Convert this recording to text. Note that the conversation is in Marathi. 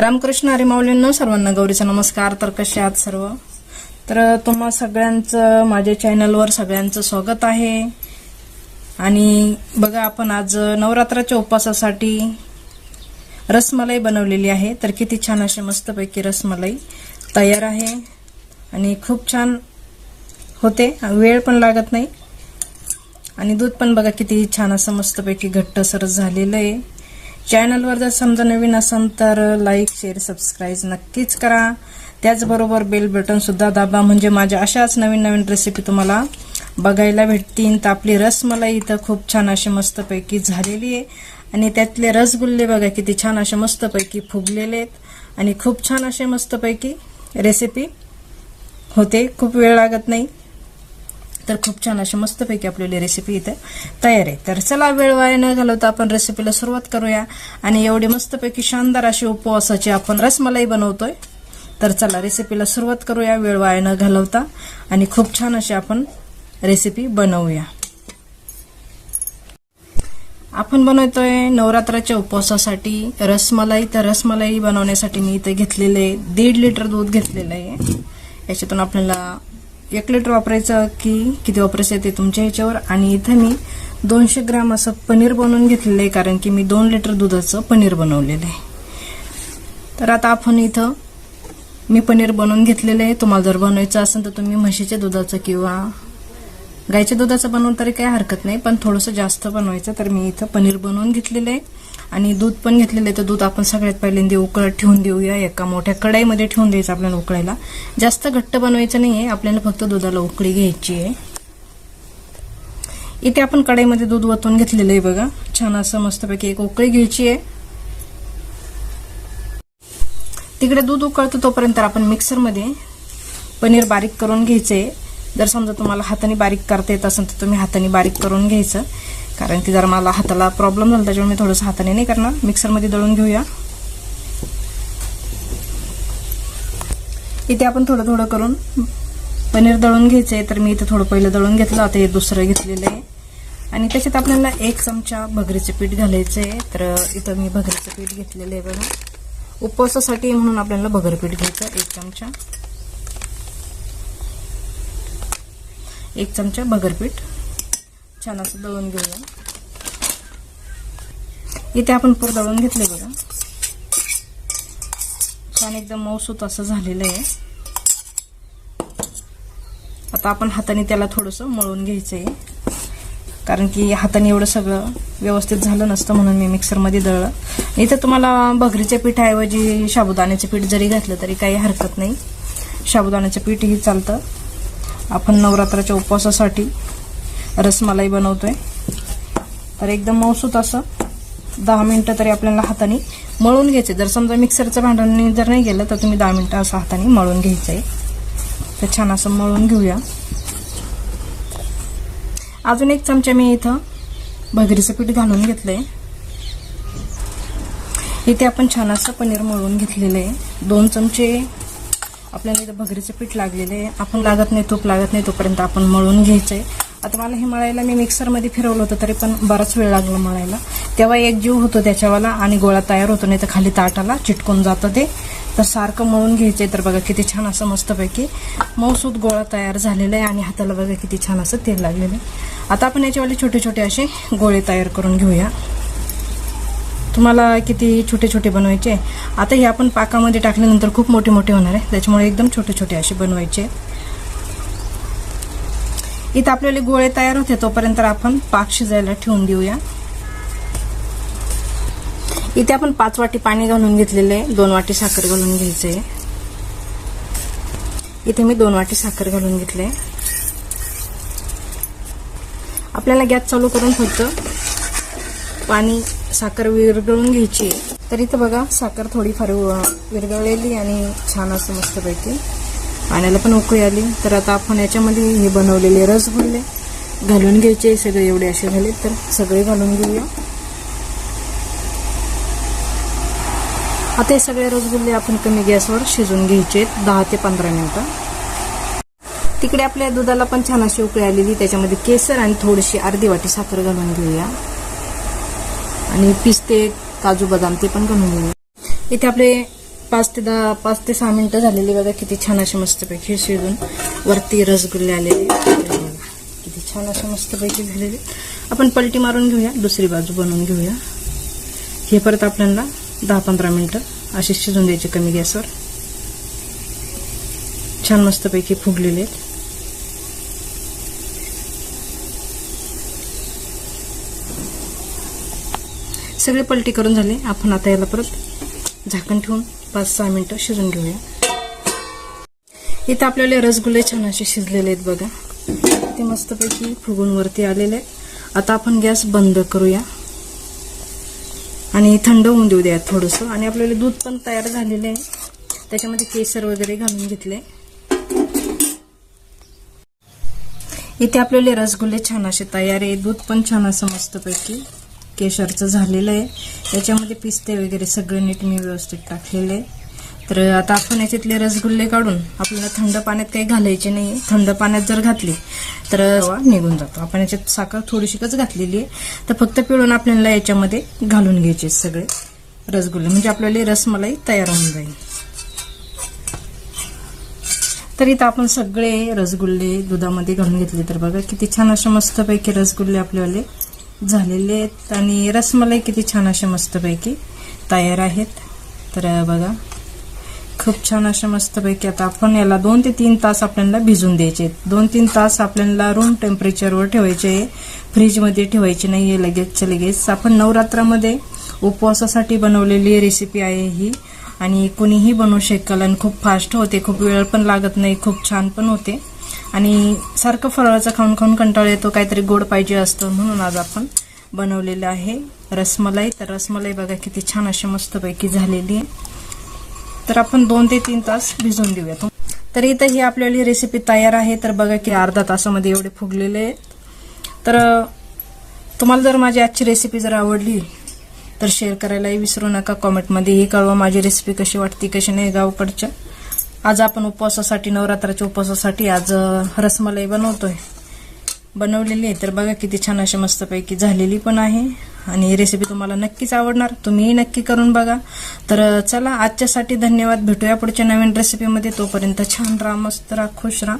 रामकृष्ण हरी माऊलींनो सर्वांना गौरीचा नमस्कार. तर कसे आहात सर्व? तर तुम्हा सगळ्यांचं माझ्या चॅनलवर सगळ्यांचं स्वागत आहे. आणि बघा आपण आज नवरात्राच्या उपवासासाठी रसमलाई बनवलेली आहे. तर किती छान अशी मस्तपैकी रसमलाई तयार आहे. आणि खूप छान होते. वेळ पण लागत नाही. आणि दूध पण बघा किती छान असं मस्तपैकी घट्ट सरस झालेलं आहे. चॅनलवर जर समजा नवीन असाल तर लाईक शेअर सबस्क्राईब नक्कीच करा. त्याचबरोबर बेल बटन सुद्धा दाबा. म्हणजे माझ्या अशाच नवीन नवीन रेसिपी तुम्हाला बघायला भेटतील. तर आपली रसमलाई इथं खूप छान अशी मस्तपैकी झालेली आहे. आणि त्यातले रसगुल्ले बघा किती छान असे मस्तपैकी फुगलेले आहेत. आणि खूप छान असे मस्तपैकी रेसिपी होते. खूप वेळ लागत नाही. तर खूप छान अशी मस्तपैकी आपल्याला रेसिपी इथे तयार आहे. तर चला वेळ वाया न घालवता आपण रेसिपीला सुरुवात करूया. आणि एवढी मस्तपैकी शानदार अशी उपवासाची आपण रसमलाई बनवतोय. तर चला रेसिपीला सुरुवात करूया वेळ वाया न घालवता. आणि खूप छान अशी आपण रेसिपी बनवूया. आपण बनवतोय नवरात्राच्या उपवासासाठी रसमलाई. तर रसमलाई बनवण्यासाठी मी इथे घेतलेले दीड लिटर दूध घेतलेलं आहे. याच्यातून आपल्याला एक लिटर वापरायचं की किती वापरायचं ते तुमच्या ह्याच्यावर. आणि इथं मी दोनशे ग्राम असं पनीर बनवून घेतलेलं आहे कारण की मी दोन लिटर दुधाचं पनीर बनवलेलं आहे. तर आता आपण इथं मी पनीर बनवून घेतलेलं आहे. तुम्हाला जर बनवायचं असेल तर तुम्ही म्हशीच्या दुधाचं किंवा गायच्या दुधाचं बनवून तरी काही हरकत नाही पण थोडंसं जास्त बनवायचं तर मी इथं पनीर बनवून घेतलेलं आहे. आणि दूध पण घेतलेलं आहे तर दूध आपण सगळ्यात पहिल्यांदा उकळत ठेवून देऊया. एका मोठ्या कढाईमध्ये ठेवून द्यायचं आपल्याला उकळायला. जास्त घट्ट बनवायचं नाही आहे आपल्याला फक्त दुधाला उकळी घ्यायची आहे. इथे आपण कढाईमध्ये दूध वतून घेतलेलं आहे बघा. छान असं मस्तपैकी एक उकळी घ्यायची आहे. तिकडे दूध उकळतं तोपर्यंत आपण मिक्सरमध्ये पनीर बारीक करून घ्यायचं आहे जर समजा तुम्हाला हाताने बारीक करता येत असेल तर तुम्ही हाताने बारीक करून घ्यायचं. कारण की जर मला हाताला प्रॉब्लेम झाला त्याच्यामुळे मी थोडंसं हाताने नाही करणार. मिक्सरमध्ये दळून घेऊया. इथे आपण थोडं थोडं करून पनीर दळून घ्यायचंय तर मी इथे थोडं पहिलं दळून घेतलं आता हे दुसरं घेतलेलं आहे. आणि त्याच्यात आपल्याला एक चमचा भगरीचं पीठ घालायचं आहे तर इथं मी भगरीचं पीठ घेतलेलं आहे बघा. उपवासासाठी म्हणून आपल्याला भगर पीठ घ्यायचं एक चमचा. एक चमचा भगरपीठ छान असं दळून घेऊया. इथे आपण पूर दळून घेतले बघा. छान एकदम मऊसूत असं झालेलं आहे. आता आपण हाताने त्याला थोडंसं मळून घ्यायचं आहे कारण की हाताने एवढं सगळं व्यवस्थित झालं नसतं म्हणून मी मिक्सरमध्ये दळलं. इथं तुम्हाला भगरीच्या पिठाऐवजी साबुदाण्याचं पीठ जरी घातलं तरी काही हरकत नाही. साबुदाण्याचं पीठही चालतं. आपण नवरात्राच्या उपवासासाठी रसमलाई बनवतोय. तर एकदम मौसूत असं. दहा मिनटं तरी आपल्याला हाताने मळून घ्यायचे जर समजा मिक्सरचं भांडण जर नाही गेलं तर तुम्ही दहा मिनटं असं हाताने मळून घ्यायचं आहे तर छान असं मळून घेऊया. अजून एक चमचा मी इथं भगरीचं पीठ घालून घेतलंय. इथे आपण छान असं पनीर मळून घेतलेलं आहे दोन चमचे आपल्याला इथं भगरीचं पीठ लागलेलं आहे आपण लागत नाही तूप लागत नाही तोपर्यंत आपण मळून घ्यायचं आहे आता मला हे मळायला मी मिक्सरमध्ये फिरवलं होतं तरी पण बराच वेळ लागला मळायला. तेव्हा एक जीव होतो त्याच्यावाला आणि गोळा तयार होतो नाही तर खाली ताटाला चिटकून जातं ते. तर सारखं मळून घ्यायचंय तर बघा किती छान असं मस्तपैकी मऊसूद गोळा तयार झालेला आहे आणि हाताला बघा किती छान असं तेल लागलेलं आहे. आता आपण याच्यावाले छोटे छोटे असे गोळे तयार करून घेऊया. तुम्हाला किती छोटे छोटे बनवायचे? आता हे आपण पाकामध्ये टाकल्यानंतर खूप मोठे मोठे होणार आहे. त्याच्यामुळे एकदम छोटे छोटे असे बनवायचे इथं आपल्याला गोळे तयार होते तोपर्यंत आपण पाक शिजायला ठेवून देऊया. इथे आपण पाच वाटी पाणी घालून घेतलेले आहे दोन वाटी साखर घालून घ्यायचे इथे मी दोन वाटी साखर घालून घेतले आपल्याला गॅस चालू करून फक्त पाणी साखर विरघळून घ्यायची तर इथं बघा साखर थोडीफार विरघळलेली आणि छान असं मस्तपैकी पाण्याला पण उकळी आली. तर आता आपण याच्यामध्ये हे बनवलेले रसगुल्ले. घालून घ्यायचे सगळे एवढे असे झाले तर सगळे घालून घेऊया. आता हे सगळे रसगुल्ले आपण कमी गॅसवर शिजून घ्यायचे दहा ते पंधरा मिनिटं. तिकडे आपल्या दुधाला पण छान अशी उकळी आलेली. त्याच्यामध्ये केसर आणि थोडीशी अर्धी वाटी साखर घालून घेऊया. आणि पिस्ते काजू बदाम ते पण घालून घेऊया. इथे आपले पाच ते दहा पाच ते सहा मिनिटं झालेली बघा किती छान अशी मस्तपैकी शिजून वरती रसगुल्ले आलेले. किती छान असे मस्तपैकी झालेले. आपण पलटी मारून घेऊया दुसरी बाजू बनवून घेऊया. हे परत आपल्याला दहा पंधरा मिनिटं असे शिजून द्यायचे कमी गॅसवर. छान मस्तपैकी फुगलेले आहेत. सगळे पलटी करून झाले. आपण आता याला परत झाकण ठेवून पाच सहा मिनिटं शिजून घेऊया. इथं आपल्याला रसगुल्ले छान असे शिजलेले आहेत बघा. ते मस्तपैकी फुगून वरती आलेले आहेत. आता आपण गॅस बंद करूया. आणि थंड होऊन देऊ द्या थोडंसं. आणि आपल्याला दूध पण तयार झालेलं आहे. त्याच्यामध्ये केसर वगैरे घालून घेतले. इथे आपल्याला रसगुल्ले छान असे तयार आहे. दूध पण छान असं मस्तपैकी केशरचं झालेलं आहे. याच्यामध्ये पिस्ते वगैरे सगळे नीट मी व्यवस्थित टाकलेले. तर आता आपण याच्यातले रसगुल्ले काढून आपल्याला थंड पाण्यात काही घालायचे नाही थंड पाण्यात जर घातली तर निघून जातो. आपण याच्यात साखर थोडीशीकच घातलेली आहे. तर फक्त पिळून आपल्याला याच्यामध्ये घालून घ्यायचे सगळे रसगुल्ले. म्हणजे आपल्याला रसमलाई तयार होऊन जाईल. तर इथं आपण सगळे रसगुल्ले दुधामध्ये घालून घेतले. तर बघा किती छान असे मस्तपैकी रसगुल्ले आपल्याला झालेले आहेत. आणि रसमलाई किती छान अशा मस्तपैकी तयार आहेत. तर बघा. खूप छान अशा मस्तपैकी आता आपण याला दोन ते तीन तास आपल्याला भिजून द्यायचे आहेत. दोन तीन तास आपल्याला रूम टेम्परेचरवर ठेवायचे आहे. फ्रीजमध्ये ठेवायचे नाही आहे लगेचच्या लगेच. आपण नवरात्रामध्ये उपवासासाठी बनवलेली रेसिपी आहे ही. आणि कोणीही बनवू शकेल आणि खूप फास्ट होते खूप वेळ पण लागत नाही खूप छान पण होते. आणि सारखं फराळाचं खाऊन खाऊन कंटाळ येतो काहीतरी गोड पाहिजे असतं म्हणून आज आपण बनवलेलं आहे रसमलाई. तर रसमलाई बघा किती छान अशी मस्तपैकी झालेली आहे. तर आपण दोन ते तीन तास भिजवून देऊया. तर इथं ही आपल्याला रेसिपी तयार आहे. तर बघा की अर्धा तासामध्ये एवढे फुगलेले आहेत. तर तुम्हाला जर माझी आजची रेसिपी जर आवडली तर शेअर करायलाही विसरू नका. कॉमेंटमध्येही कळवा माझी रेसिपी कशी वाटते कशी नाही गावकडच्या. आज आपण उपवासासाठी नवरात्राच्या उपवासासाठी आज रसमलाई बनवतोय. बनवलेली आहे. तर बघा किती छान अशी मस्तपैकी झालेली पण आहे. आणि ही रेसिपी तुम्हाला नक्कीच आवडणार. तुम्हीही नक्की करून बघा. तर चला आजच्यासाठी धन्यवाद. भेटूया पुढच्या नवीन रेसिपीमध्ये तोपर्यंत छान राहा मस्त राहा खुश राहा.